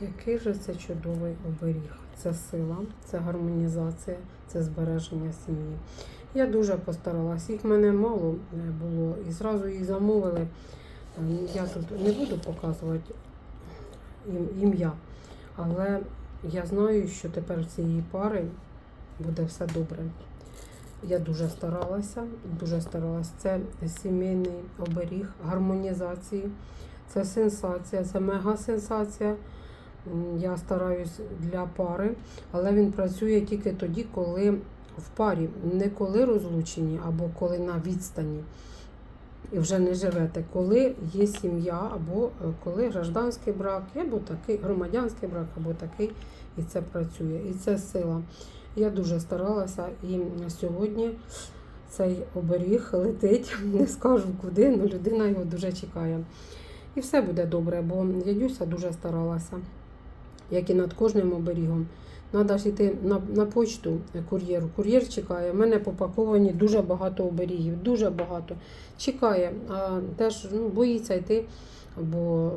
Який же це чудовий оберіг. Це сила, це гармонізація, це збереження сім'ї. Я дуже постаралась. Їх мене мало було, і зразу їх замовили. Ем, Я тут не буду показувати ім- ім'я, але я знаю, що тепер в цієї пари буде все добре. Я дуже старалася, дуже старалася. Це сімейний оберіг гармонізації, це сенсація, це мега-сенсація. М, Я стараюсь для пари, але він працює тільки тоді, коли в парі, не коли розлучені або коли на відстані і вже не живете, коли є сім'я, або е, коли гражданський брак, або такий громадянський брак, або такий, і це працює. І це сила. Я дуже старалася, і сьогодні цей оберіг летить, не скажу куди, але людина його дуже чекає. І все буде добре, бо Ядюся дуже старалася, як і над кожним оберігом. Треба ж йти на, на почту кур'єру. Кур'єр чекає. У мене попаковані дуже багато оберігів, дуже багато. Чекає, а теж ну, боїться йти, бо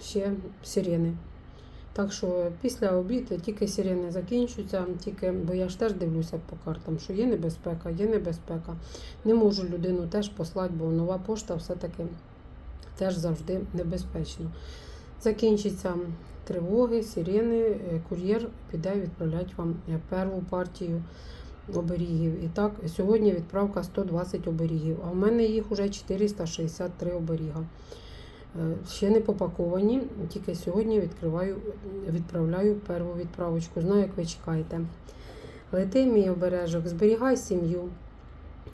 ще сирени. Так що після обіду тільки сирени закінчуються, тільки, бо я ж теж дивлюся по картам, що є небезпека, є небезпека. Не можу людину теж послати, бо нова пошта все-таки теж завжди небезпечно. Закінчиться тривоги, сирени, е, кур'єр піде відправляти вам е, перву партію оберігів. І так, сьогодні відправка 120 оберігів, а в мене їх вже 463 оберіга. Е, Ще не попаковані, тільки сьогодні відкриваю, відправляю перву відправочку. Знаю, як ви чекаєте. Лети, мій обережок, зберігай сім'ю,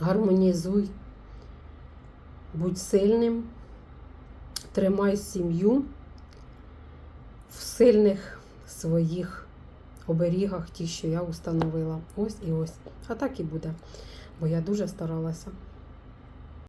гармонізуй, будь сильним, тримай сім'ю сильних своїх оберігах, ті, що я установила. Ось і ось. А так і буде. Бо я дуже старалася.